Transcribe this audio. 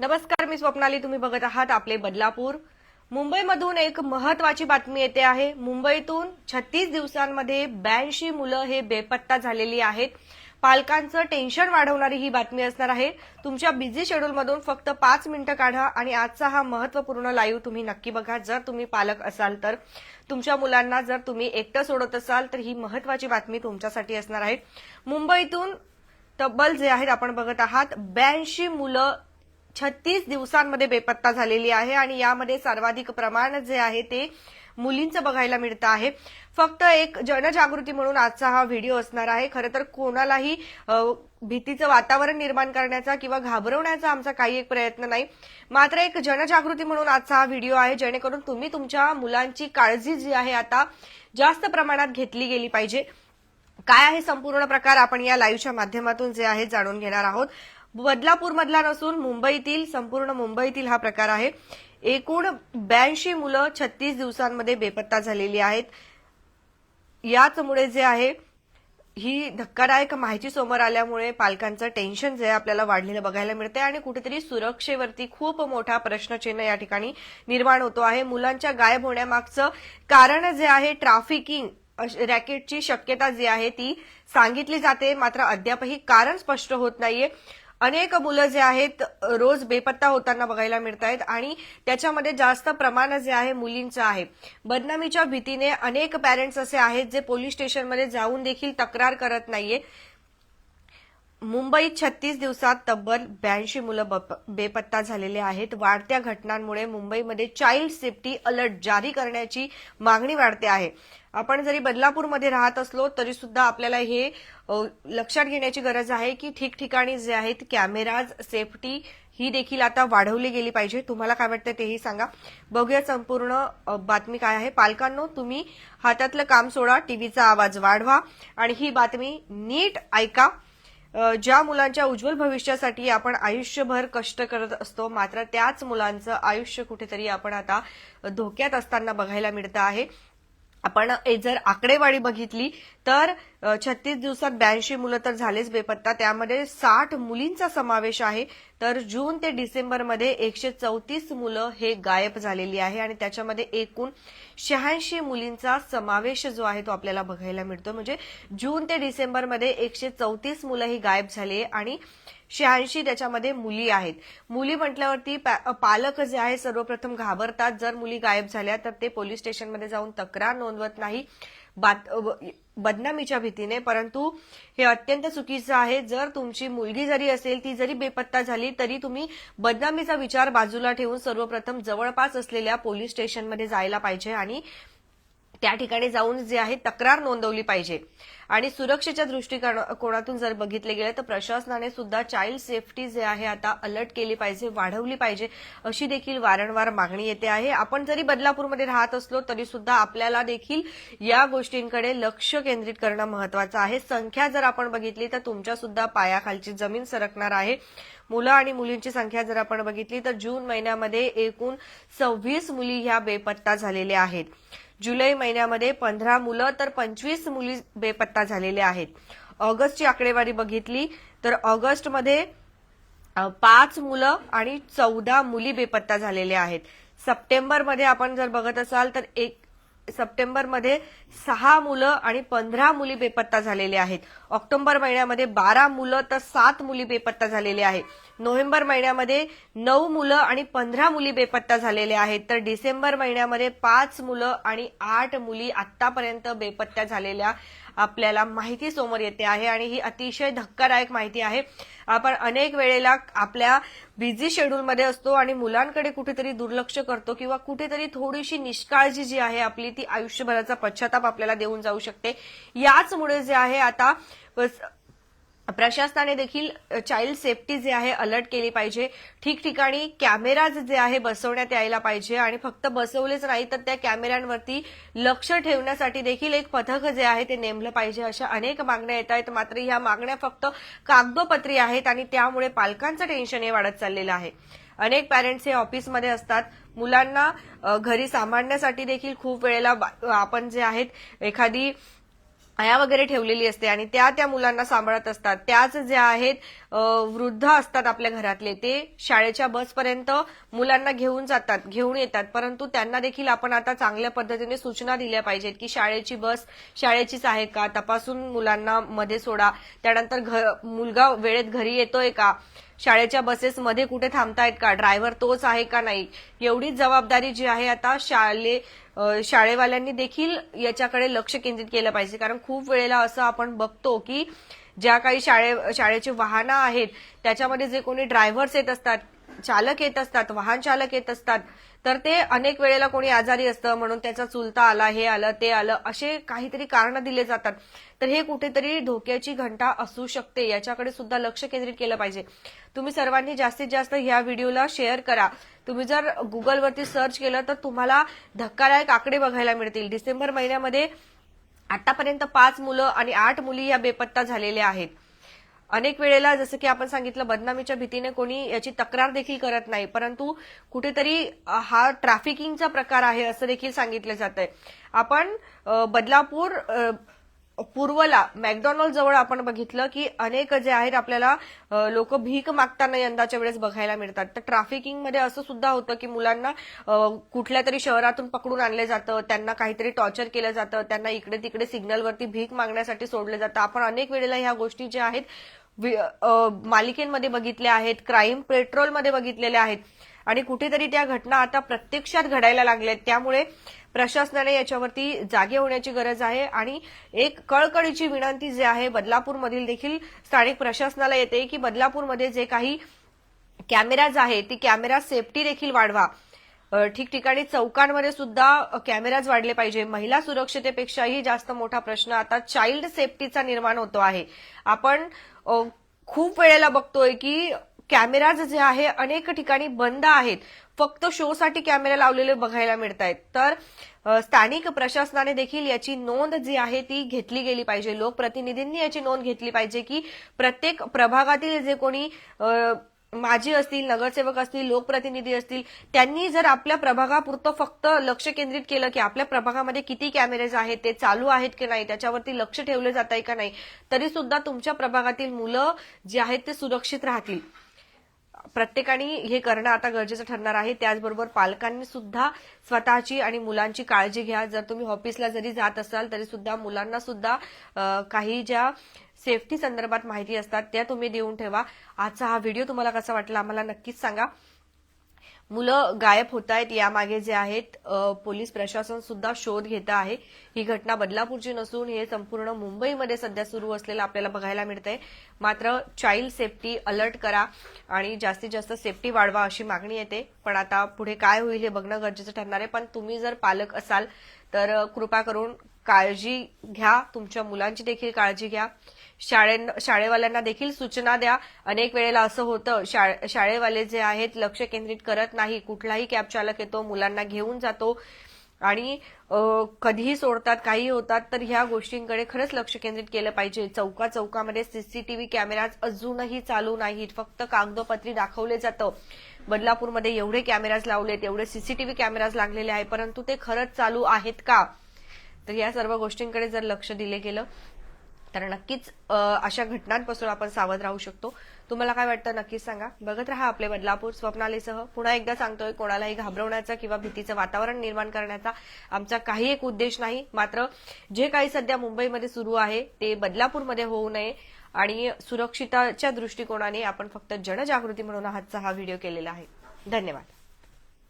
नमस्कार मी स्वप्नाली. तुम्ही बघत आहात आपले बदलापूर. मुंबईमधून एक महत्वाची बातमी येते आहे. मुंबईतून छत्तीस दिवसांमध्ये ब्याऐंशी मुलं हे बेपत्ता झालेली आहेत. पालकांचं टेन्शन वाढवणारी ही बातमी असणार आहे. तुमच्या बिझी शेड्यूलमधून फक्त पाच मिनिटं काढा आणि आजचा हा महत्त्वपूर्ण लाईव्ह तुम्ही नक्की बघा. जर तुम्ही पालक असाल तर तुमच्या मुलांना जर तुम्ही एकटं सोडत असाल तर ही महत्वाची बातमी तुमच्यासाठी असणार आहे. मुंबईतून तब्बल जे आहेत आपण बघत आहात ब्याऐंशी मुलं छत्तीस दिवसांमध्ये बेपत्ता झालेली आहे आणि यामध्ये सर्वाधिक प्रमाण जे आहे ते मुलींचं बघायला मिळतं आहे. फक्त एक जनजागृती म्हणून आजचा हा व्हिडिओ असणार आहे. खरं तर कोणालाही भीतीचं वातावरण निर्माण करण्याचा किंवा घाबरवण्याचा आमचा काही एक प्रयत्न नाही. मात्र एक जनजागृती म्हणून आजचा हा व्हिडिओ आहे जेणेकरून तुम्ही तुमच्या मुलांची काळजी जी आहे आता जास्त प्रमाणात घेतली गेली पाहिजे. काय आहे संपूर्ण प्रकार आपण या लाईव्हच्या माध्यमातून जे आहे जाणून घेणार आहोत. बदलापूर मधला नसून मुंबईतील संपूर्ण मुंबईतील हा प्रकार आहे. एकूण ब्याऐंशी मुलं छत्तीस दिवसांमध्ये बेपत्ता झालेली आहेत. याचमुळे जे आहे ही धक्कादायक माहिती समोर आल्यामुळे पालकांचं टेन्शन जे आहे आपल्याला वाढलेलं बघायला मिळते आणि कुठेतरी सुरक्षेवरती खूप मोठा प्रश्नचिन्ह या ठिकाणी निर्माण होतो आहे. मुलांच्या गायब होण्यामागचं कारण जे आहे ट्राफिकिंग अश- रॅकेटची शक्यता जी आहे ती सांगितली जाते. मात्र अद्यापही कारण स्पष्ट होत नाहीये. अनेक मुलं जे आहेत रोज बेपत्ता होताना बघायला मिळत आहेत आणि त्याच्यामध्ये जास्त प्रमाण जे आहे मुलींचं आहे. बदनामीच्या भीतीने अनेक पॅरेंट्स असे आहेत जे पोलीस स्टेशनमध्ये जाऊन देखील तक्रार करत नाहीये. मुंबईत छत्तीस दिवसात तब्बल ब्याऐंशी मुलं बप- बेपत्ता झालेले आहेत. वाढत्या घटनांमुळे मुंबईमध्ये चाइल्ड सेफ्टी अलर्ट जारी करण्याची मागणी वाढते आहे. आपण जरी बदलापूरमध्ये राहत असलो तरी सुद्धा आपल्याला हे लक्षात घेण्याची गरज आहे की ठिकठिकाणी जे आहेत कॅमेराज सेफ्टी ही देखील आता वाढवली गेली पाहिजे. तुम्हाला काय वाटतं तेही सांगा. बघूया संपूर्ण बातमी काय आहे. पालकांनो तुम्ही हातातलं काम सोडा टीव्हीचा आवाज वाढवा. आणि ही बातमी नीट ऐका. ज्या मुलांच्या उज्ज्वल भविष्यासाठी आपण आयुष्यभर कष्ट करत असतो मात्र त्याच मुलांचं आयुष्य कुठेतरी आपण आता धोक्यात असताना बघायला मिळतं आहे. आपण ए- जर आकडेवारी बघितली तर छत्तीस दिवसात ब्याऐंशी मुलं तर झालेच बेपत्ता. त्यामध्ये साठ मुलींचा समावेश आहे. तर जून ते डिसेंबरमध्ये एकशे चौतीस मुलं हे गायब झालेली आहे आणि त्याच्यामध्ये एकूण शहाऐंशी मुलींचा समावेश जो आहे तो आपल्याला बघायला मिळतो. म्हणजे जून ते डिसेंबरमध्ये एकशे चौतीस मुलं ही गायब झाली आहे आणि शहाऐंशी त्याच्यामध्ये मुली आहेत. मुली म्हटल्यावरती पा- पालक जे आहे सर्वप्रथम घाबरतात. जर मुली गायब झाल्या तर ते पोलीस स्टेशनमध्ये जाऊन तक्रार नोंदवत नाही. बात बदनामीच्या भीतीने. परंतु हे अत्यंत चुकीचं आहे. जर तुमची मुलगी जरी असेल ती जरी बेपत्ता झाली तरी तुम्ही बदनामीचा विचार बाजूला ठेवून सर्वप्रथम जवळपास असलेल्या पोलीस स्टेशनमध्ये जायला पाहिजे आणि त्या ठिकाणी जाऊन जे आहे तक्रार नोंदवली पाहिजे. आणि सुरक्षेच्या दृष्टिकोनातून जर बघितले गेले तर प्रशासनाने सुद्धा चाइल्ड सेफ्टी जे आहे आता अलर्ट केली पाहिजे वाढवली पाहिजे अशी देखील वारंवार मागणी येते आहे. आपण जरी बदलापूरमध्ये राहत असलो तरी सुद्धा आपल्याला देखील या गोष्टींकडे लक्ष केंद्रित करणं महत्वाचं आहे. संख्या जर आपण बघितली तर तुमच्या सुद्धा पायाखालची जमीन सरकणार आहे. मुलं आणि मुलींची संख्या जर आपण बघितली तर जून महिन्यामध्ये एकूण सव्वीस मुली ह्या बेपत्ता झालेल्या आहेत. जुलै महिन्यामध्ये पंधरा मुलं तर पंचवीस मुली बेपत्ता झालेल्या आहेत. ऑगस्टची आकडेवारी बघितली तर ऑगस्टमध्ये पाच मुलं आणि चौदा मुली बेपत्ता झालेल्या आहेत. सप्टेंबरमध्ये आपण जर बघत असाल तर एक सप्टेंबरमध्ये सहा मुलं आणि पंधरा मुली बेपत्ता झालेल्या आहेत. ऑक्टोबर महिन्यामध्ये बारा मुलं तर सात मुली बेपत्ता झालेल्या आहेत. नोव्हेंबर महिन्यामध्ये नऊ मुलं आणि पंधरा मुली बेपत्ता झालेल्या आहेत. तर डिसेंबर महिन्यामध्ये पाच मुलं आणि आठ मुली आतापर्यंत बेपत्ता झालेल्या आपल्याला माहिती समोर येते आहे आणि ही अतिशय धक्कादायक माहिती आहे. आपण अनेक वेळेला आपल्या बिझी शेड्यूलमध्ये असतो आणि मुलांकडे कुठेतरी दुर्लक्ष करतो किंवा कुठेतरी थोडीशी निष्काळजी जी आहे आपली ती आयुष्यभराचा पश्चाताप आपल्याला देऊन जाऊ शकते. याचमुळे जे आहे आता बस- प्रशासनाने देखील चाइल्ड सेफ्टी जे आहे अलर्ट केली पाहिजे. ठिकठिकाणी कॅमेराज जे आहे बसवण्यात यायला पाहिजे. आणि फक्त बसवलेच नाही तर त्या कॅमेऱ्यांवरती लक्ष ठेवण्यासाठी देखील एक पथक जे आहे ते नेमलं पाहिजे. अशा अनेक मागण्या येत आहेत. मात्र ह्या मागण्या फक्त कागदोपत्री आहेत आणि त्यामुळे पालकांचं टेन्शन हे वाढत चाललेलं आहे. अनेक पॅरेंट्स हे ऑफिसमध्ये असतात. मुलांना घरी सांभाळण्यासाठी देखील खूप वेळेला आपण जे आहेत एखादी आया वगैरे ठेवलेली असते आणि त्या त्या मुलांना सांभाळत असतात. त्याच ज्या आहेत वृद्ध असतात आपल्या घरातले ते शाळेच्या बसपर्यंत मुलांना घेऊन जातात घेऊन येतात. परंतु त्यांना देखील आपण आता चांगल्या पद्धतीने सूचना दिल्या पाहिजेत की शाळेची बस शाळेचीच आहे का? तपासून मुलांना मध्ये सोडा. त्यानंतर घ- मुलगा वेळेत घरी येतोय का? शाळेच्या बसेस मध्ये कुठे थांबतायत का? ड्रायव्हर तोच आहे का नाही? एवढीच जबाबदारी जी आहे आता शाळे शाळेवाल्यांनी देखील याच्याकडे लक्ष केंद्रित केलं पाहिजे. कारण खूप वेळेला असं आपण बघतो की ज्या काही शाळे शाळेची वाहनं आहेत त्याच्यामध्ये जे कोणी ड्रायव्हर्स येत असतात चालक येत असतात वाहन चालक येत असतात तर ते अनेक वेळेला कोणी आजारी असतं म्हणून त्याचा चुलता आला हे आलं ते आलं असे काहीतरी कारण दिले जातात. तर हे कुठेतरी धोक्याची घंटा असू शकते याच्याकडे सुद्धा लक्ष केंद्रित केलं पाहिजे. तुम्ही सर्वांनी जास्तीत जास्त ह्या व्हिडिओला शेअर करा. तुम्ही जर गुगलवरती सर्च केलं तर तुम्हाला धक्कादायक आकडे बघायला मिळतील. डिसेंबर महिन्यामध्ये आतापर्यंत पाच मुलं आणि आठ मुली या बेपत्ता झालेल्या आहेत. अनेक वेळेला जसं की आपण सांगितलं बदनामीच्या भीतीने कोणी याची तक्रार देखील करत नाही. परंतु कुठेतरी हा ट्रॅफिकिंगचा प्रकार आहे असं देखील सांगितलं जात आहे आपण बदलापूर पूर्वला मॅकडॉनल्ड जवळ आपण बघितलं की अनेक जे आहेत आपल्याला लोक भीक मागताना यंदाच्या वेळेस बघायला मिळतात. तर ट्रॅफिकिंगमध्ये असं सुद्धा होतं की मुलांना कुठल्या तरी शहरातून पकडून आणलं जातं त्यांना काहीतरी टॉर्चर केलं जातं त्यांना इकडे तिकडे सिग्नलवरती भीक मागण्यासाठी सोडलं जातं. आपण अनेक वेळेला ह्या गोष्टी ज्या आहेत वि- मालिकेमध्ये बघितल्या आहेत क्राईम पेट्रोलमध्ये बघितलेल्या आहेत. आणि कुठेतरी त्या घटना आता प्रत्यक्षात घडायला लागल्यात त्यामुळे प्रशासनाने याच्यावरती जागे होण्याची गरज आहे. आणि एक कळकळीची विनंती जी आहे बदलापूरमधील देखील स्थानिक प्रशासनाला येते की बदलापूरमध्ये जे काही कॅमेराज आहे ती कॅमेरा सेफ्टी देखील वाढवा. ठिकठिकाणी चौकांमध्ये सुद्धा कॅमेराज वाढले पाहिजे. महिला सुरक्षतेपेक्षाही जास्त मोठा प्रश्न आता चाइल्ड सेफ्टीचा निर्माण होतो आहे. आपण खूप वेळेला बघतोय की कॅमेराज जे आहे अनेक ठिकाणी बंद आहेत. फक्त शोसाठी कॅमेरा लावलेले बघायला मिळत आहेत तर स्थानिक प्रशासनाने देखील याची नोंद जी आहे ती घेतली गेली पाहिजे. लोकप्रतिनिधींनी याची नोंद घेतली पाहिजे की प्रत्येक प्रभागातील जे कोणी माजी असतील नगरसेवक असतील लोकप्रतिनिधी असतील त्यांनी जर आपल्या प्रभागापुरतं फक्त लक्ष केंद्रित केलं की आपल्या प्रभागामध्ये किती कॅमेरेज आहेत ते चालू आहेत की नाही त्याच्यावरती लक्ष ठेवले जात आहे का नाही तरी सुद्धा तुमच्या प्रभागातील मुलं जी आहेत ते सुरक्षित राहतील. प्रत्येकाने हे करणं आता गरजेचं ठरणार आहे. त्याचबरोबर पालकांनी सुद्धा स्वतःची आणि मुलांची काळजी घ्या. जर तुम्ही ऑफिसला जरी जात असाल तरी सुद्धा मुलांना सुद्धा काही ज्या सेफ्टी संदर्भात माहिती असतात त्या तुम्ही देऊन ठेवा. आजचा हा व्हिडिओ तुम्हाला कसा वाटला आम्हाला नक्कीच सांगा. मुलं गायब होत आहेत यामागे जे आहेत पोलीस प्रशासन सुद्धा शोध घेत आहे. ही घटना बदलापूरची नसून हे संपूर्ण मुंबईमध्ये सध्या सुरू असलेलं आपल्याला बघायला मिळतंय. मात्र चाइल्ड सेफ्टी अलर्ट करा आणि जास्तीत जास्त सेफ्टी वाढवा अशी मागणी येते. पण आता पुढे काय होईल हे बघणं गरजेचं ठरणार आहे. पण तुम्ही जर पालक असाल तर कृपा करून काळजी घ्या. तुमच्या मुलांची देखील काळजी घ्या. शाळे शाळेवाल्यांना देखील सूचना द्या. अनेक वेळेला असं होतं शाळेवाले जे आहेत लक्ष केंद्रित करत नाही. कुठलाही कॅब चालक येतो मुलांना घेऊन जातो. आणि कधीही सोडतात काही होतात तर ह्या गोष्टींकडे खरंच लक्ष केंद्रित केलं पाहिजे. चौका चौकामध्ये सीसीटीव्ही कॅमेराज अजूनही चालू नाहीत. फक्त कागदोपत्री दाखवले जातं. बदलापूरमध्ये एवढे कॅमेराज लावलेत एवढे सीसीटीव्ही कॅमेराज लागलेले आहे परंतु ते खरंच चालू आहेत का? तर या सर्व गोष्टींकडे जर लक्ष दिले गेलं तर नक्कीच अशा घटनांपासून आपण सावध राहू शकतो. तुम्हाला काय वाटतं नक्कीच सांगा. बघत राहा आपले बदलापूर स्वप्नालीसह. पुन्हा एकदा सांगतोय कोणालाही घाबरवण्याचा किंवा भीतीचं वातावरण निर्माण करण्याचा आमचा काही एक उद्देश नाही. मात्र जे काही सध्या मुंबईमध्ये सुरू आहे ते बदलापूरमध्ये होऊ नये आणि सुरक्षिताच्या दृष्टिकोनाने आपण फक्त जनजागृती म्हणून आजचा हा व्हिडिओ केलेला आहे. धन्यवाद.